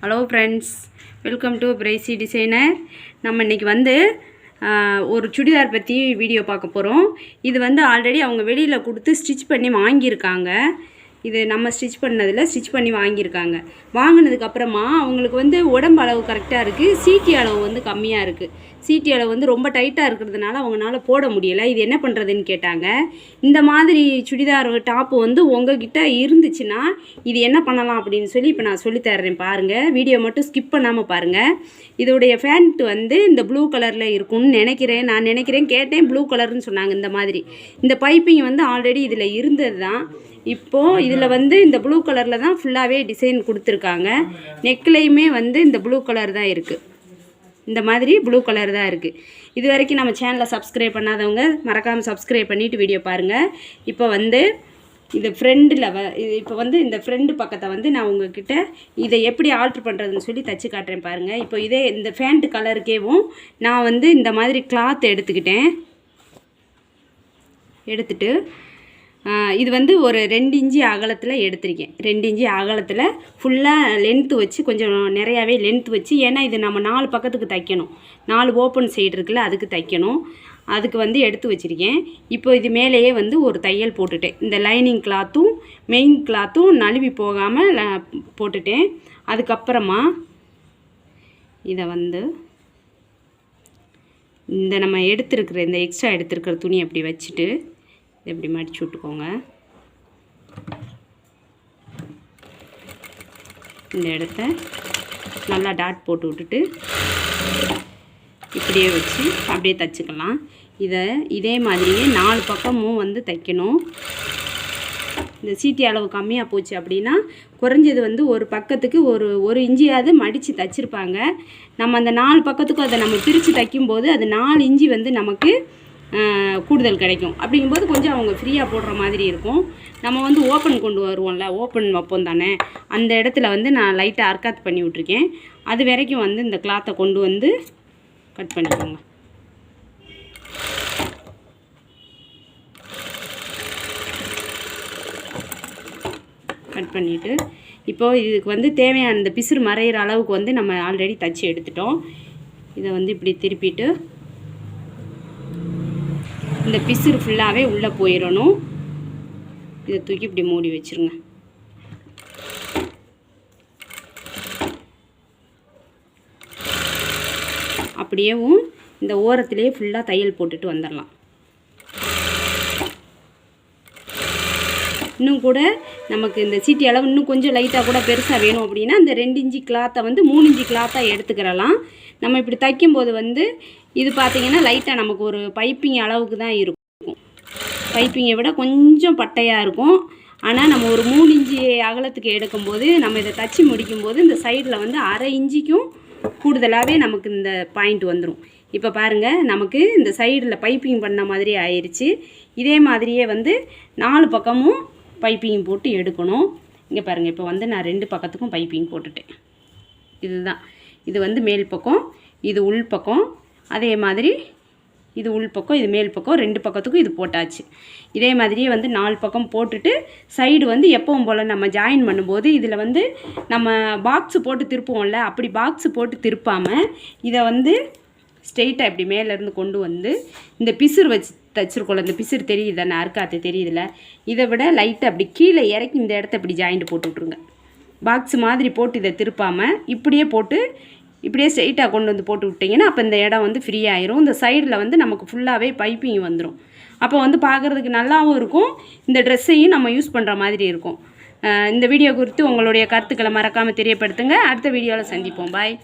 Hello friends welcome to pricey designer நம்ம இன்றைக்கி வந்து ஒரு சுடிதார் பற்றி வீடியோ பார்க்க போகிறோம் இது வந்து ஆல்ரெடி அவங்க வெளியில் கொடுத்து ஸ்டிச் பண்ணி வாங்கியிருக்காங்க. இது நம்ம ஸ்டிச் பண்ணதில் ஸ்டிச் பண்ணி வாங்கியிருக்காங்க. வாங்கினதுக்கப்புறமா அவங்களுக்கு வந்து உடம்பு அளவு கரெக்டாக இருக்குது சீட்டி அளவு வந்து கம்மியாக இருக்குது சீட்டி அளவு வந்து ரொம்ப டைட்டாக இருக்கிறதுனால அவங்களால போட முடியலை. இது என்ன பண்ணுறதுன்னு கேட்டாங்க. இந்த மாதிரி சுடிதார் டாப்பு வந்து உங்ககிட்ட இருந்துச்சுன்னா இது என்ன பண்ணலாம் அப்படின்னு சொல்லி இப்போ நான் சொல்லித்தர்றேன் பாருங்கள் வீடியோ மட்டும் ஸ்கிப் பண்ணாமல் பாருங்கள் இதோடைய ஃபேண்ட் வந்து இந்த ப்ளூ கலரில் இருக்கும்னு நினைக்கிறேன். நான் நினைக்கிறேன் கேட்டேன் ப்ளூ கலர்னு சொன்னாங்க இந்த மாதிரி. இந்த பைப்பிங் வந்து ஆல்ரெடி இதில் இருந்தது தான் இப்போது இதில் வந்து இந்த ப்ளூ கலரில் தான் ஃபுல்லாகவே டிசைன் கொடுத்துருக்காங்க. நெக்லையுமே வந்து இந்த ப்ளூ கலர் தான் இருக்குது இந்த மாதிரி ப்ளூ கலர் தான் இருக்குது இது வரைக்கும் நம்ம சேனலை சப்ஸ்கிரைப் பண்ணாதவங்க மறக்காமல் சப்ஸ்கிரைப் பண்ணிவிட்டு வீடியோ பாருங்கள் இப்போ வந்து இது ஃப்ரெண்டில் வ இப்போ வந்து இந்த ஃப்ரெண்டு பக்கத்தை வந்து நான் உங்ககிட்ட இதை எப்படி ஆல்ட்ரு பண்ணுறதுன்னு சொல்லி தச்சு காட்டுறேன் பாருங்கள் இப்போ இதே இந்த ஃபேண்ட் கலருக்கேவும் நான் வந்து இந்த மாதிரி கிளாத் எடுத்துக்கிட்டேன். எடுத்துட்டு ஆ, இது வந்து ஒரு ரெண்டு இஞ்சி அகலத்தில் எடுத்திருக்கேன். ரெண்டு இஞ்சி அகலத்தில் ஃபுல்லாக லென்த்து வச்சு கொஞ்சம் நிறையாவே லென்த் வச்சு ஏன்னா இது நம்ம நாலு பக்கத்துக்கு தைக்கணும். நாலு ஓப்பன் சைடு இருக்குல்ல அதுக்கு தைக்கணும். அதுக்கு வந்து எடுத்து வச்சுருக்கேன். இப்போ இது மேலேயே வந்து ஒரு தையல் போட்டுட்டேன். இந்த லைனிங் கிளாத்தும் மெயின் கிளாத்தும் நழுவி போகாமல் போட்டுட்டேன். அதுக்கப்புறமா இதை வந்து இந்த நம்ம எடுத்துருக்கிற இந்த எக்ஸ்ட்ரா எடுத்துருக்கிற துணி அப்படி வச்சுட்டு இப்படி மடிச்சு விட்டுக்கோங்க. இந்த இடத்த நல்லா டாட் போட்டு விட்டுட்டு இப்படியே வச்சு அப்படியே தைச்சிக்கலாம். இதை இதே மாதிரியே நாலு பக்கமும் வந்து தைக்கணும். இந்த சீட்டி அளவு கம்மியாக போச்சு அப்படின்னா குறைஞ்சது வந்து ஒரு பக்கத்துக்கு ஒரு ஒரு இஞ்சியாவது மடித்து தைச்சிருப்பாங்க. நம்ம அந்த நாலு பக்கத்துக்கும் அதை நம்ம பிரித்து தைக்கும்போது அது நாலு இஞ்சி வந்து நமக்கு கூடுதல் கிடைக்கும். அப்படிங்கும்போது கொஞ்சம் அவங்க ஃப்ரீயாக போடுற மாதிரி இருக்கும். நம்ம வந்து ஓப்பன் கொண்டு வருவோம்ல ஓப்பன் வைப்போம் தானே. அந்த இடத்துல வந்து நான் லைட்டாக அர்க்காத் பண்ணி விட்ருக்கேன் அது வரைக்கும் வந்து இந்த கிளாத்தை கொண்டு வந்து கட் பண்ணிக்கோங்க. கட் பண்ணிவிட்டு இப்போது இதுக்கு வந்து தேவையான இந்த பிசுறு மறையிற அளவுக்கு வந்து நம்ம ஆல்ரெடி தச்சு எடுத்துட்டோம். இதை வந்து இப்படி திருப்பிட்டு இந்த பிசுறு ஃபுல்லாகவே உள்ளே போயிடணும் இதை தூக்கி இப்படி மூடி வச்சிருங்க. அப்படியேவும் இந்த ஓரத்திலே ஃபுல்லாக தையல் போட்டுட்டு வந்துடலாம் இன்னும் கூட நமக்கு இந்த சீட்டி அளவு இன்னும் கொஞ்சம் லைட்டாக கூட பெருசாக வேணும் அப்படின்னா இந்த ரெண்டு இஞ்சி கிளாத்தை வந்து மூணு இஞ்சி கிளாத்தாக எடுத்துக்கிறலாம். நம்ம இப்படி தைக்கும்போது வந்து இது பார்த்திங்கன்னா லைட்டாக நமக்கு ஒரு பைப்பிங் அளவுக்கு தான் இருக்கும். பைப்பிங்கை விட கொஞ்சம் பட்டையாக இருக்கும். ஆனால் நம்ம ஒரு மூணு இஞ்சி அகலத்துக்கு எடுக்கும்போது நம்ம இதை தச்சு முடிக்கும்போது இந்த சைடில் வந்து அரை இஞ்சிக்கும் கூடுதலாகவே நமக்கு இந்த பாயிண்ட் வந்துடும் இப்போ பாருங்கள் நமக்கு இந்த சைடில் பைப்பிங் பண்ண மாதிரி ஆயிடுச்சு இதே மாதிரியே வந்து நாலு பக்கமும் பைப்பிங் போட்டு எடுக்கணும். இங்கே பாருங்கள் இப்போ வந்து நான் ரெண்டு பக்கத்துக்கும் பைப்பிங் போட்டுட்டேன். இதுதான். இது வந்து மேல் பக்கம் இது உள் பக்கம் அதே மாதிரி இது உள் பக்கம் இது மேல் பக்கம் ரெண்டு பக்கத்துக்கும் இது போட்டாச்சு. இதே மாதிரியே வந்து நாலு பக்கம் போட்டுட்டு சைடு வந்து எப்பவும் போல் நம்ம ஜாயின் பண்ணும்போது இதில் வந்து நம்ம பாக்ஸு போட்டு திருப்புவோம்ல அப்படி பாக்ஸு போட்டு திருப்பாமல் இதை வந்து ஸ்ட்ரெயிட்டாக இப்படி மேலேருந்து கொண்டு வந்து இந்த பிசுறு வச்சு தச்சிருக்கோம்ல இந்த பிசுறு தெரியுது? தானே அறுக்காத்து தெரியுதுல்ல இதை விட லைட்டாக அப்படி கீழே இறக்கி இந்த இடத்த இப்படி ஜாயிண்ட் போட்டு விட்ருங்க பாக்ஸ் மாதிரி போட்டு இதை திருப்பாமல் இப்படியே போட்டு இப்படியே ஸ்ட்ரெயிட்டாக கொண்டு வந்து போட்டு விட்டிங்கன்னா அப்போ இந்த இடம் வந்து ஃப்ரீ ஆயிரும். இந்த சைடில் வந்து நமக்கு ஃபுல்லாகவே பைப்பிங் வந்துடும் அப்போ வந்து பார்க்குறதுக்கு நல்லாவும் இருக்கும். இந்த ட்ரெஸ்ஸையும் நம்ம யூஸ் பண்ணுற மாதிரி இருக்கும். இந்த வீடியோ குறித்து உங்களுடைய கருத்துக்களை மறக்காமல் தெரியப்படுத்துங்க. அடுத்த வீடியோவில் சந்திப்போம். பாய்